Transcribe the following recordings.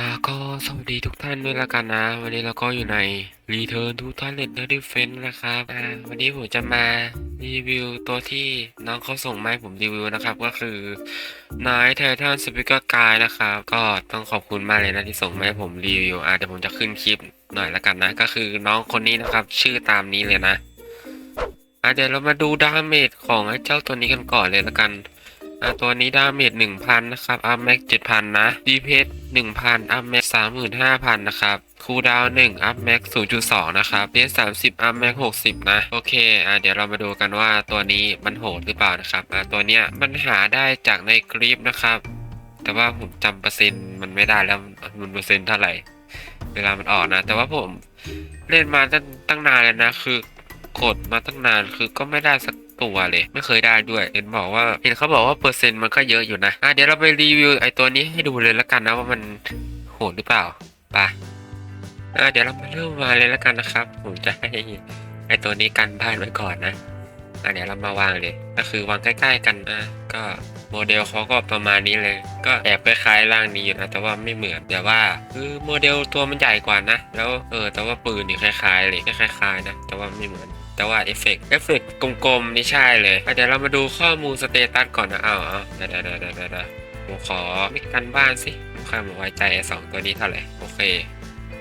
อ่าก็สวัสดีทุกท่านด้วยละกันนะ วันนี้เราก็อยู่ใน Return to Talent n e r Defense นะครับอ่าวันนี้ผมจะมารีวิวตัวที่น้องเขาส่งมาให้ผมรีวิวนะครับ ก็คือนายไททันสปิเกอร์กายนะครับ ก็ต้องขอบคุณมากเลยนะที่ส่งมาให้ผมรีวิวอ่าเดี๋ยวผมจะขึ้นคลิปหน่อยละกันนะ ก็คือน้องคนนี้นะครับ ชื่อตามนี้เลยนะอ่าเดี๋ยวเรามาดูดาเมจของไอ้เจ้าตัวนี้กันก่อนเลยละกัน อ่าตัวนี้ดาเมจหนึ่งพันนะครับอัพแม็กเจ็ดพันนะดีเพสหนึ่งพันอัพแม็กสามหมื่นห้าพันนะครับคูดาวหนึ่งอัพแม็กศูนย์จุดสองนะครับเดสสามสิบอัพแม็กหกสิบนะ โอเค อ่าเดี๋ยวเรามาดูกันว่าตัวนี้มันโหดหรือเปล่านะครับ อ่าตัวเนี้ยมันหาได้จากในคลิปนะครับ แต่ว่าผมจำเปอร์เซ็นต์มันไม่ได้แล้วมันเปอร์เซ็นต์เท่าไหร่ เวลามันออกนะ แต่ว่าผมเล่นมาตั้งตั้งนานแล้วนะ คือกดมาตั้งนานคือก็ไม่ได้สัก ตัวเลยไม่เคยได้ด้วย เห็นบอกว่าเห็นเขาบอกว่าเปอร์เซ็นต์มันก็เยอะอยู่นะอะเดี๋ยวเราไปรีวิวไอตัวนี้ให้ดูเลยแล้วกันนะว่ามันโหดหรือเปล่าไปอะเดี๋ยวเรามาเริ่มมาเลยแล้วกันนะครับ ผมจะให้ไอตัวนี้กันบ้านไว้ก่อนนะอะเดี๋ยวเรามาวางเลย ก็คือวางใกล้ ๆ กันนะก็ โมเดลเขาก็ประมาณนี้เลย ก็แอบคล้ายๆร่างนี้อยู่นะแต่ว่าไม่เหมือนแต่ว่าคือโมเดลตัวมันใหญ่กว่านะ แล้วเออแต่ว่าปืนนี่คล้ายๆเลยคล้ายๆนะแต่ว่าไม่เหมือนแต่ว่าเอฟเฟกต์เอฟเฟกต์กลมๆนี่ใช่เลยเดี๋ยวเรามาดูข้อมูลสเตตัสก่อนนะอ้าวอ้าเดี๋ยวเดี๋ยวเดี๋ยวเดี๋ยวเดี๋ยวผมขอไม่กันบ้านสิไม่ค่อยมาไว้ใจไอ้สองตัวนี้เท่าไหร่โอเค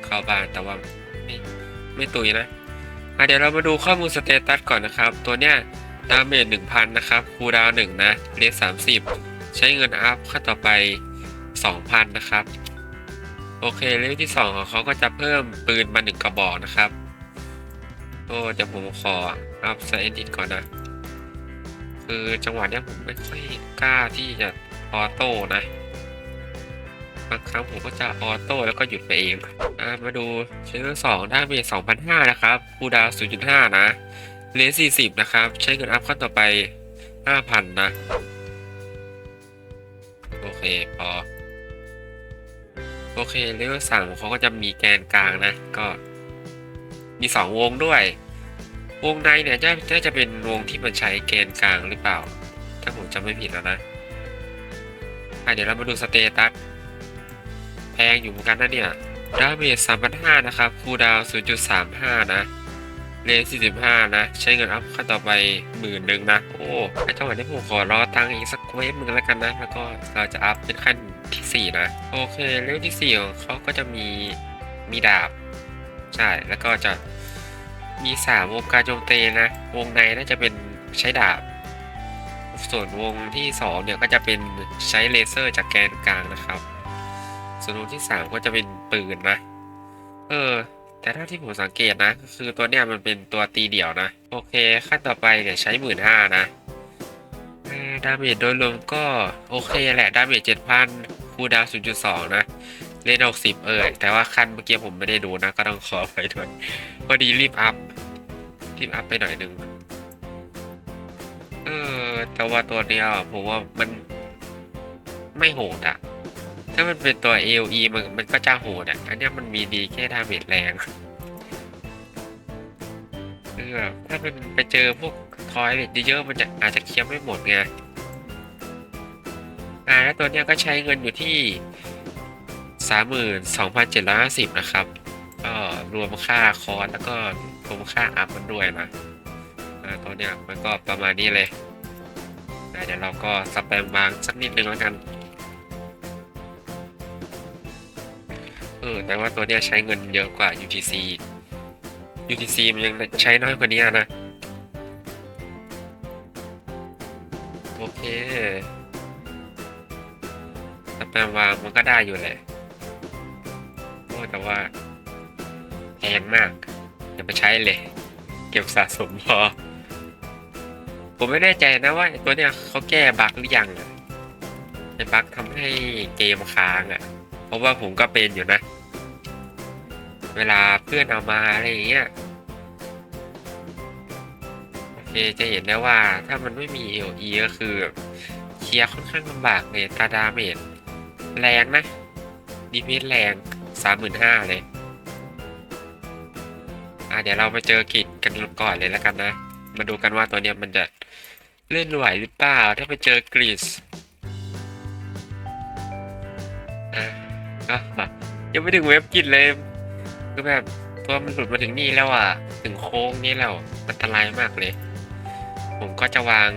เข้าบ้านแต่ว่าไม่ไม่ตุยนะเดี๋ยวเรามาดูข้อมูลสเตตัสก่อนนะครับ ตัวเนี้ย ดาเมจหนึ่งพันนะครับ คูดาวหนึ่งนะเรทสามสิบใช้เงินอัพขั้นต่อไปสองพันนะครับ โอเคเลเวลที่สองของเขาก็จะเพิ่มปืนมาหนึ่งกระบอกนะครับ โอ้เดี๋ยวผมขออัพไซเอนดิตก่อนนะ คือจังหวะเนี้ยผมไม่ค่อยกล้าที่จะออโต้นะบางครั้งผมก็จะออโต้แล้วก็หยุดไปเอง อ่ามาดูเชื้อสองได้เมจสองพันห้านะครับคูดาวศูนย์จุดห้านะ เลนสี่สิบนะครับ ใช้เงินอัพขั้นต่อไปห้าพันนะ โอเค พอ โอเคเลเวลสามเขาก็จะมีแกนกลางนะ ก็ มีสองวงด้วย วงในเนี่ยน่าจะเป็นวงที่มันใช้แกนกลางหรือเปล่า ถ้าผมจำไม่ผิดแล้วนะอะเดี๋ยวเรามาดูสเตตัสแพงอยู่เหมือนกันนะเนี่ยดาเมจสามพันห้านะครับ คูดาวศูนย์จุดสามห้านะ เลนสี่สิบห้านะ ใช้เงินอัพขั้นต่อไปหมื่นหนึ่งนะ โอ้ไอจังหวะนี้ผมขอรอตังค์อีกสักเวฟหนึ่งแล้วกันนะ แล้วก็เราจะอัพเป็นขั้นที่สี่นะ โอเคเลเวลที่สี่ของเขาก็จะมีมีดาบ ใช่ แล้วก็จะมีสามวงการโจมตีนะ วงในน่าจะเป็นใช้ดาบ ส่วนวงที่สองเนี่ยก็จะเป็นใช้เลเซอร์จากแกนกลางนะครับ ส่วนวงที่สามก็จะเป็นปืนนะ เออ แต่ถ้าที่ผมสังเกตนะ คือตัวเนี้ยมันเป็นตัวตีเดี่ยวนะ โอเคขั้นต่อไปเนี่ยใช้หมื่นห้านะดาเมจโดยรวมก็โอเคแหละ ดาเมจเจ็ดพันคูดาวศูนย์จุดสองนะ เล่นหกสิบเออแต่ว่าขั้นเมื่อกี้ผมไม่ได้ดูนะ ก็ต้องขอไปด้วยพอดีรีบอัพ รีบอัพไปหน่อยหนึ่งเออแต่ว่าตัวเนี้ยผมว่ามันไม่โหดอะ ถ้ามันเป็นตัว AOE มันมันก็จะโหดอะอันนี้มันมีดีแค่ดาเมจแรงเออถ้ามันไปเจอพวกทอยเยอะๆมันจะอาจจะเคลียร์ไม่หมดไงอ่าแล้วตัวเนี้ยก็ใช้เงินอยู่ที่สามหมื่นสองพันเจ็ดร้อยห้าสิบนะครับ ก็รวมค่าคอร์สแล้วก็รวมค่าอัพมันด้วยนะอ่าตัวเนี้ยมันก็ประมาณนี้เลยเดี๋ยวเราก็สแปมบางสักนิดนึงแล้วกัน ออแต่ว่าตัวเนี้ยใช้เงินเยอะกว่า UTC UTC มันยังใช้น้อยกว่านี้นะ โอเคสแปมวามันก็ได้อยู่แหละโอ้แต่ว่าแพงมากอย่าไปใช้เลย เก็บสะสมพอ ผมไม่แน่ใจนะว่าตัวเนี้ยเขาแก้บั๊กหรือยังอะไอ้บั๊กทำให้เกมค้างอะ เพราะว่าผมก็เป็นอยู่นะ เวลาเพื่อนเอามาอะไรอย่างเงี้ยโอเคจะเห็นได้ว่าถ้ามันไม่มี LE ก็คือเคลียร์ค่อนข้างลำบากเลยตาดาเมจแรงนะดีเมจแรงสามหมื่นห้าเลย อะเดี๋ยวเรามาเจอกิจกันก่อนเลยแล้วกันนะ มาดูกันว่าตัวเนี้ยมันจะเล่นไหวหรือเปล่า ถ้าไปเจอกรีซอะยังไม่ถึงเว็บกินเลย คือแบบตัวมันหลุดมาถึงนี่แล้วอะ ถึงโค้งนี้แล้วอันตรายมากเลย ผมก็จะวาง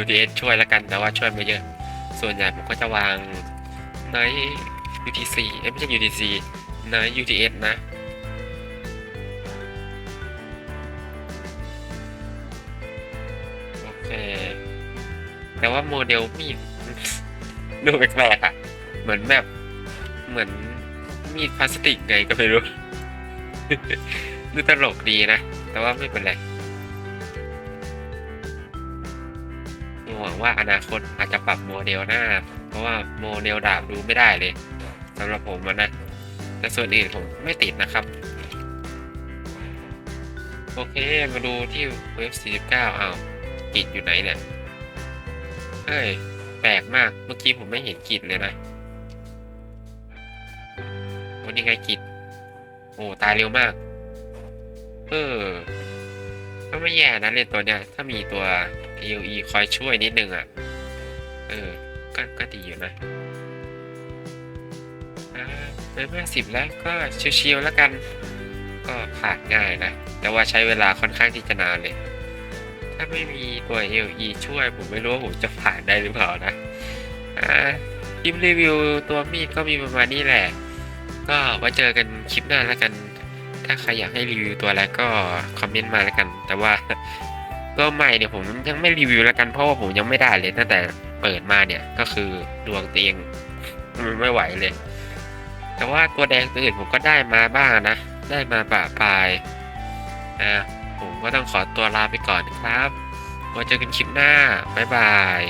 UTS ช่วยแล้วกันแต่ว่าช่วยไม่เยอะ ส่วนใหญ่ผมก็จะวางใน UTC เอ้ยไม่ใช่ UTC ใน UTS นะโอเคแต่ว่าโมเดลมีดดูแปลกๆอะ เหมือนแบบเหมือนมีดพลาสติกไงก็ไม่รู้ ดูตลกดีนะ แต่ว่าไม่เป็นไรหวังว่าอนาคตอาจจะปรับโมเดลหน้า เพราะว่าโมเดลดาบดูไม่ได้เลยสำหรับผมนะ แต่ส่วนอื่นผมไม่ติดนะครับ โอเค มาดูที่เว็บ 49อ้ากิจอยู่ไหนเนี่ยเฮ้ย แปลกมาก เมื่อกี้ผมไม่เห็นกิจเลยนะวันนี้ไงกิจ โอ้ตายเร็วมาก เออก็ไม่แย่นะเล่นตัวเนี้ย ถ้ามีตัว POE คอยช่วยนิดนึงอะ เออ ก็ก็ดีอยู่นะอ่าเป็นห้าสิบแล้วก็ชิวๆแล้วกัน ก็ผ่านง่ายนะ แต่ว่าใช้เวลาค่อนข้างที่จะนานเลย ถ้าไม่มีตัว LE ช่วยผมไม่รู้ว่าผมจะผ่านได้หรือเปล่านะอ่าคลิปรีวิวตัวมีดก็มีประมาณนี้แหละ ก็ไว้เจอกันคลิปหน้าแล้วกัน ถ้าใครอยากให้รีวิวตัวอะไรก็คอมเมนต์มาแล้วกัน แต่ว่าตัวใหม่เนี่ยผมยังไม่รีวิวแล้วกันเพราะว่าผมยังไม่ได้เลยตั้งแต่เปิดมาเนี่ยก็คือดวงตัวเองมันไม่ไหวเลย แต่ว่าตัวแดงตัวอื่นผมก็ได้มาบ้างนะ ได้มาปะปลายอ่าผมก็ต้องขอตัวลาไปก่อนครับไว้เจอกันคลิปหน้า บ๊ายบาย